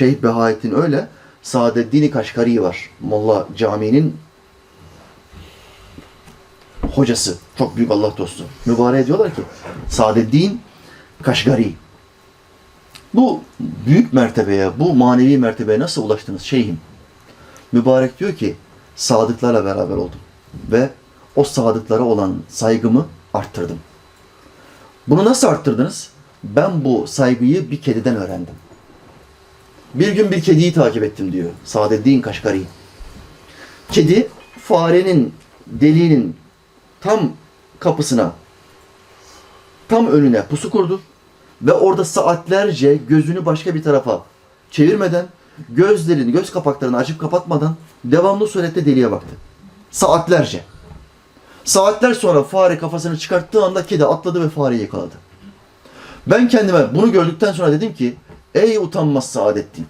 Şeyh Behaettin öyle. Saadeddin Kaşgari var. Molla Camii'nin hocası. Çok büyük Allah dostu. Mübarek diyorlar ki Saadeddin Kaşgari. Bu büyük mertebeye, bu manevi mertebeye nasıl ulaştınız şeyhim? Mübarek diyor ki sadıklarla beraber oldum ve o sadıklara olan saygımı arttırdım. Bunu nasıl arttırdınız? Ben bu saygıyı bir kediden öğrendim. Bir gün bir kediyi takip ettim diyor Saadeddin Kaşgari. Kedi farenin deliğinin tam kapısına, tam önüne pusu kurdu ve orada saatlerce gözünü başka bir tarafa çevirmeden, gözlerini, göz kapaklarını açıp kapatmadan devamlı surette deliğe baktı. Saatlerce. Saatler sonra fare kafasını çıkarttığı anda kedi atladı ve fareyi yakaladı. Ben kendime bunu gördükten sonra dedim ki, ey utanmaz Saadettin.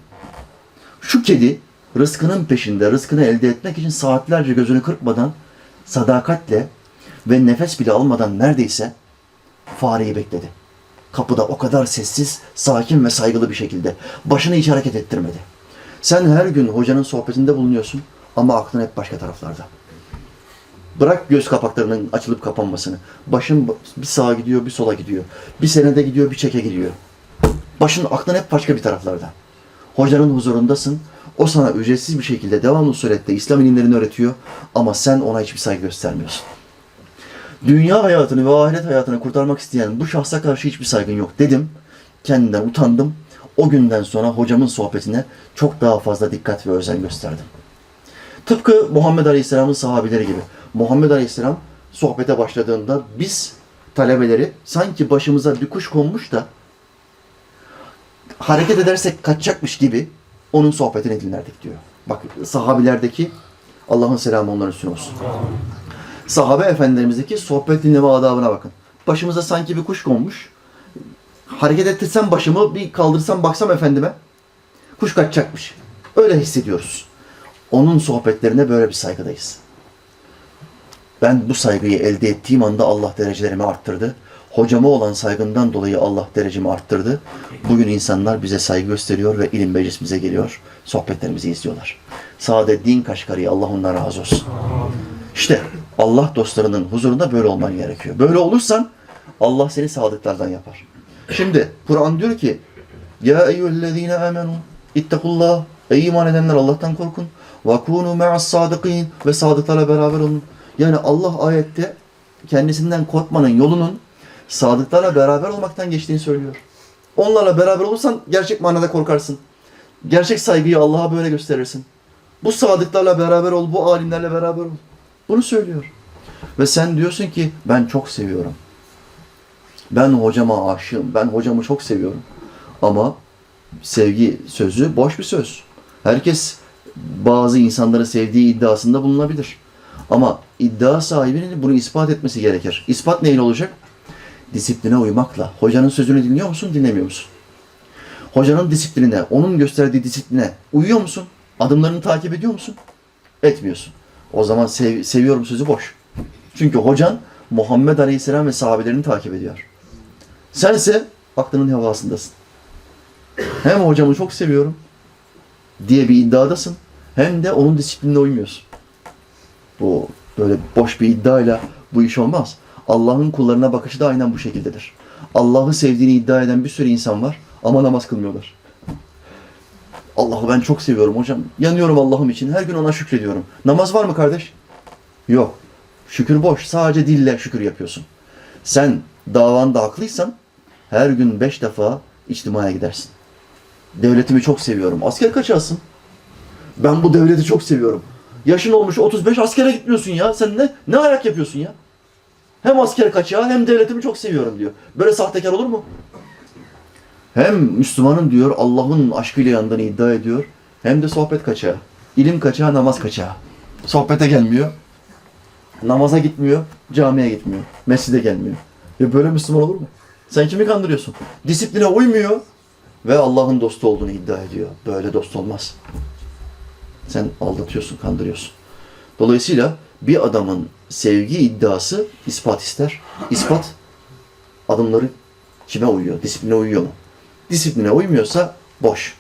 Şu kedi rızkının peşinde, rızkını elde etmek için saatlerce gözünü kırpmadan, sadakatle ve nefes bile almadan neredeyse fareyi bekledi. Kapıda o kadar sessiz, sakin ve saygılı bir şekilde. Başını hiç hareket ettirmedi. Sen her gün hocanın sohbetinde bulunuyorsun ama aklın hep başka taraflarda. Bırak göz kapaklarının açılıp kapanmasını. Başın bir sağa gidiyor, bir sola gidiyor. Bir senede gidiyor, bir çeke gidiyor. Başın aklın hep başka bir taraflarda. Hocanın huzurundasın. O sana ücretsiz bir şekilde devamlı surette İslam ilimlerini öğretiyor ama sen ona hiçbir saygı göstermiyorsun. Dünya hayatını ve ahiret hayatını kurtarmak isteyen bu şahsa karşı hiçbir saygın yok dedim. Kendimden utandım. O günden sonra hocamın sohbetine çok daha fazla dikkat ve özen gösterdim. Tıpkı Muhammed Aleyhisselam'ın sahabileri gibi. Muhammed Aleyhisselam sohbete başladığında biz talebeleri sanki başımıza bir kuş konmuş da hareket edersek kaçacakmış gibi onun sohbetini dinlerdik diyor. Bak sahabilerdeki Allah'ın selamı onların üstüne olsun. Sahabe efendilerimizdeki sohbet dinleme adabına bakın. Başımıza sanki bir kuş konmuş. Hareket ettirsem başımı bir kaldırsam baksam efendime kuş kaçacakmış. Öyle hissediyoruz. Onun sohbetlerine böyle bir saygıdayız. Ben bu saygıyı elde ettiğim anda Allah derecelerimi arttırdı. Hocama olan saygından dolayı Allah derecemi arttırdı. Bugün insanlar bize saygı gösteriyor ve ilim meclisimize geliyor. Sohbetlerimizi izliyorlar. Saadeddin Kaşgari Allah ondan razı olsun. İşte Allah dostlarının huzurunda böyle olman gerekiyor. Böyle olursan Allah seni sadıklardan yapar. Şimdi Kur'an diyor ki Ya eyyühellezine amenu ittakullah Ey iman edenler Allah'tan korkun. Ve kunu me'as sadıkîn ve sadıklarla beraber olun. Yani Allah ayette kendisinden korkmanın yolunun sadıklarla beraber olmaktan geçtiğini söylüyor. Onlarla beraber olursan gerçek manada korkarsın. Gerçek saygıyı Allah'a böyle gösterirsin. Bu sadıklarla beraber ol, bu alimlerle beraber ol. Bunu söylüyor. Ve sen diyorsun ki ben çok seviyorum. Ben hocama aşığım. Ben hocamı çok seviyorum. Ama sevgi sözü boş bir söz. Herkes bazı insanları sevdiği iddiasında bulunabilir. Ama iddia sahibinin bunu ispat etmesi gerekir. İspat neyle olacak? Disipline uymakla. Hocanın sözünü dinliyor musun, dinlemiyor musun? Hocanın disipline, onun gösterdiği disipline uyuyor musun? Adımlarını takip ediyor musun? Etmiyorsun. O zaman sev- seviyorum sözü boş. Çünkü hocan Muhammed Aleyhisselam ve sahabelerini takip ediyor. Sense aklının hevasındasın. Hem hocamı çok seviyorum diye bir iddiadasın hem de onun disiplinine uymuyorsun. Bu böyle boş bir iddiayla bu iş olmaz. Allah'ın kullarına bakışı da aynen bu şekildedir. Allah'ı sevdiğini iddia eden bir sürü insan var ama namaz kılmıyorlar. Allah'ı ben çok seviyorum hocam. Yanıyorum Allah'ım için. Her gün ona şükrediyorum. Namaz var mı kardeş? Yok. Şükür boş. Sadece dille şükür yapıyorsun. Sen davanda haklıysan her gün beş defa içtimaya gidersin. Devletimi çok seviyorum. Asker kaçarsın. Ben bu devleti çok seviyorum. Yaşın olmuş 35 askere gitmiyorsun ya. Sen ne ne ayak yapıyorsun ya? Hem asker kaçağı hem devletimi çok seviyorum diyor. Böyle sahtekar olur mu? Hem Müslümanım diyor Allah'ın aşkıyla yandığını iddia ediyor. Hem de sohbet kaçağı. İlim kaçağı, namaz kaçağı. Sohbete gelmiyor. Namaza gitmiyor, camiye gitmiyor. Mescide gelmiyor. Ya böyle Müslüman olur mu? Sen kimi kandırıyorsun? Disipline uymuyor ve Allah'ın dostu olduğunu iddia ediyor. Böyle dost olmaz. Sen aldatıyorsun, kandırıyorsun. Dolayısıyla bir adamın sevgi iddiası ispat ister. İspat adımları kime uyuyor? Disipline uyuyor mu? Disipline uymuyorsa boş.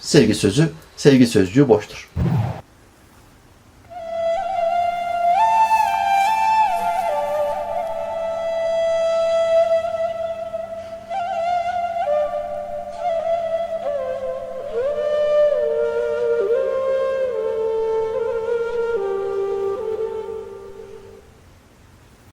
sevgi sözü, sevgi sözcüğü boştur.